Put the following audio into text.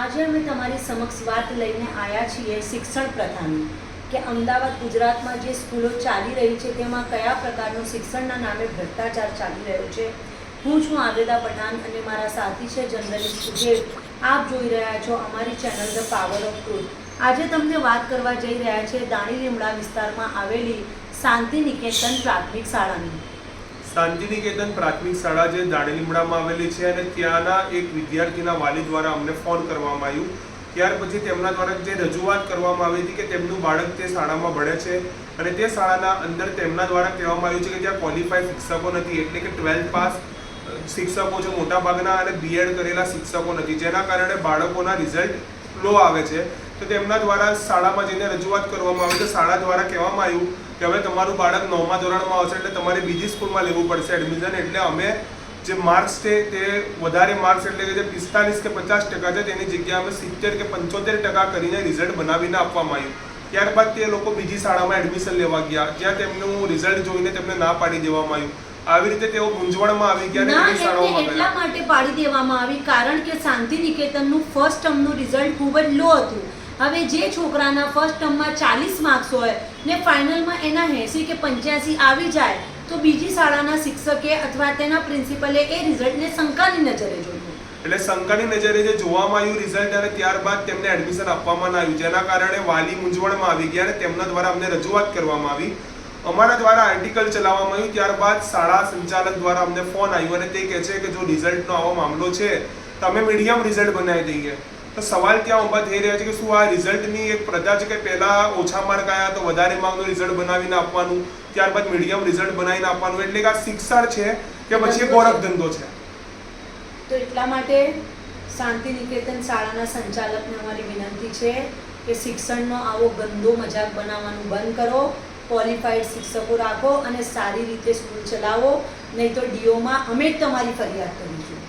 આજે અમે તમારી સમક્ષ વાત લઈને આવ્યા છીએ શિક્ષણ પ્રથાની કે અમદાવાદ, ગુજરાતમાં જે સ્કૂલો ચાલી રહી છે, તેમાં કયા પ્રકારનું શિક્ષણના નામે ભ્રષ્ટાચાર ચાલી રહ્યો છે? હું છું આવેદા પઠાણ અને મારા સાથી છે જર્નલિસ્ટ ઉજેબ આપ જોઈ રહ્યા છો અમારી channel the power of truth. આજે તમને વાત કરવા જઈ રહ્યા છે દાણી લીમડા વિસ્તારમાં આવેલી શાંતિ નિકેતન પ્રાથમિક શાળાની. શાંતિનિકેતન પ્રાથમિક શાળા જે દાણીલીમડામાં આવેલી છે અને ત્યાંના એક વિદ્યાર્થીના વાલી દ્વારા અમને ફોન કરવામાં આવ્યું. ત્યાર પછી તેમના દ્વારા જે રજૂઆત કરવામાં આવી હતી કે તેમનું બાળક તે શાળામાં ભણે છે અને તે શાળાના અંદર તેમના દ્વારા કહેવામાં આવ્યું છે કે ત્યાં ક્વોલિફાઈડ શિક્ષકો નથી, એટલે કે ટ્વેલ્થ પાસ શિક્ષકો છે મોટાભાગના અને બીએડ કરેલા શિક્ષકો નથી. જેના કારણે બાળકોના રિઝલ્ટ લો આવે છે, તો તેમના દ્વારા શાળામાં જઈને રજૂઆત કરવામાં આવી તો શાળા દ્વારા કહેવામાં આવ્યું કે હવે તમારું બાળક નવમા ધોરણમાં આવશે એટલે તમારે બીજી સ્કૂલમાં લેવું પડશે એડમિશન એટલે અમે જે માર્ક્સ છે તે વધારે માર્ક્સ એટલે કે જે પિસ્તાલીસ કે પચાસ ટકા છે તેની જગ્યાએ અમે સિત્તેર કે પંચોતેર ટકા કરીને રિઝલ્ટ બનાવીને આપવામાં આવ્યું. ત્યારબાદ તે લોકો બીજી શાળામાં એડમિશન લેવા ગયા. જ્યાં તેમનું રિઝલ્ટ જોઈને તેમને ના પાડી દેવામાં આવ્યું. આવી રીતે તેઓ ગુંજવણમાં આવી ગયા અને એમને એટલા માટે પાડી દેવામાં આવી કારણ કે શાંતિ નિકેતનનું ફર્સ્ટ ટર્મનું રિઝલ્ટ ખૂબ જ લો હતું. હવે જે છોકરાના ફર્સ્ટ ટર્મમાં ચાલીસ માર્ક્સ હોય ને ફાઇનલમાં એના એંસી કે પંચ્યાસી આવી જાય તો બીજી શાળાના શિક્ષકે અથવા તેના પ્રિન્સિપલે એ રિઝલ્ટને શંકાની નજરે જોયું એટલે શંકાની નજરે જે જોવામાં આવ્યું રિઝલ્ટ અને ત્યારબાદ તેમને એડમિશન આપવામાં ના આવ્યું જેના કારણે વાલી મૂંઝવણમાં આવી ગયા અને તેમના દ્વારા અમને રજૂઆત કરવામાં આવી. અમારા દ્વારા આર્ટિકલ ચલાવવામાં આવ્યું, ત્યારબાદ શાળા સંચાલક દ્વારા અમને ફોન આવ્યો અને તે કહે છે કે જો રિઝલ્ટનો આવો મામલો છે તો અમે મીડિયમ રિઝલ્ટ બનાવી દઈએ. તો સવાલ ત્યાં ઊભા થઈ રહ્યા છે કે શું આ રિઝલ્ટની એક પ્રથા છે કે પહેલાં ઓછા માર્ક આવ્યા તો વધારે માર્કનું રિઝલ્ટ બનાવીને આપવાનું, ત્યારબાદ મીડિયમ રિઝલ્ટ બનાવીને આપવાનું? એટલે કે આ શિક્ષણ છે કે પછી એક ગોરખ ધંધો છે. તો એટલા માટે શાંતિ નિકેતન શાળાના સંચાલકને અમારી વિનંતી છે કે શિક્ષણનો આવો ગંદો મજાક બનાવવાનું બંધ કરો. ક્વોલિફાઈડ શિક્ષકો રાખો અને સારી રીતે સ્કૂલ ચલાવો. નહીં તો ડીઓમાં અમે જ તમારી ફરિયાદ કરીશું.